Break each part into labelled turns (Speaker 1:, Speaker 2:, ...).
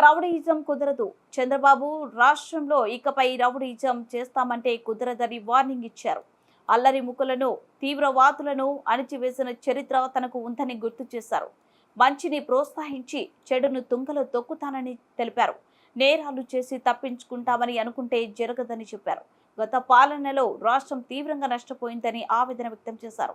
Speaker 1: Rowdyism కుదరదు. చంద్రబాబు రాష్ట్రంలో ఇకపై రౌడీయిజం చేస్తామంటే కుదరదని వార్నింగ్ ఇచ్చారు. అల్లరి ముక్కులను తీవ్రవాదులను అణిచివేసిన చరిత్ర తనకు ఉందని గుర్తు చేశారు. మంచిని ప్రోత్సహించి చెడును తుంగలో తొక్కుతానని తెలిపారు. నేరాలు చేసి తప్పించుకుంటామని అనుకుంటే జరగదని చెప్పారు. గత పాలనలో రాష్ట్రం తీవ్రంగా నష్టపోయిందని ఆవేదన వ్యక్తం చేశారు.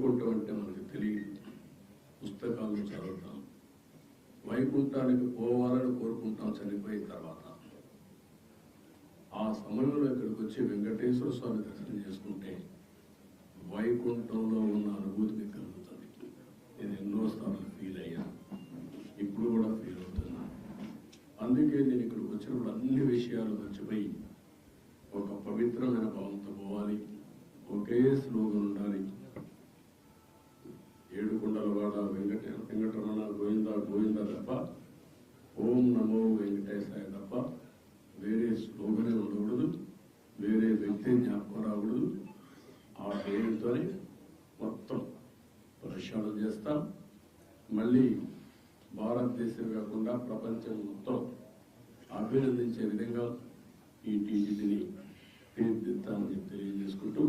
Speaker 2: వైకుంఠం అంటే మనకు తెలియదు. పుస్తకాలను చదువుతాం. వైకుంఠానికి పోవాలని కోరుకుంటాం చనిపోయిన తర్వాత. ఆ సమయంలో ఇక్కడికి వచ్చి వెంకటేశ్వర స్వామి దర్శనం చేసుకుంటే వైకుంఠంలో ఉన్న అనుభూతి మీకు కలుగుతుంది. నేను ఎన్నో సార్లు ఫీల్ అయ్యాను ఇప్పుడు కూడా ఫీల్ అవుతున్నా. అందుకే నేను ఇక్కడికి వచ్చినప్పుడు అన్ని విషయాలు మర్చిపోయి ఒక పవిత్రమైన భావంతో పోవాలి. ఒకే స్లోగన్ ఉండాలి. ఏడుకొండల వెంకట వెంకటరమణ గోవింద గోవింద తప్ప ఓం నమో వెంకటేశాయ తప్ప వేరే స్లోగనే ఉండకూడదు. వేరే వ్యక్తి జ్ఞాపకం రాకూడదు. ఆ పేరుతోనే మొత్తం ప్రక్షాళన చేస్తాం. మళ్ళీ భారతదేశం కాకుండా ప్రపంచం మొత్తం అభినందించే విధంగా ఈ టీజీని తీర్చిదిద్దామని తెలియజేసుకుంటూ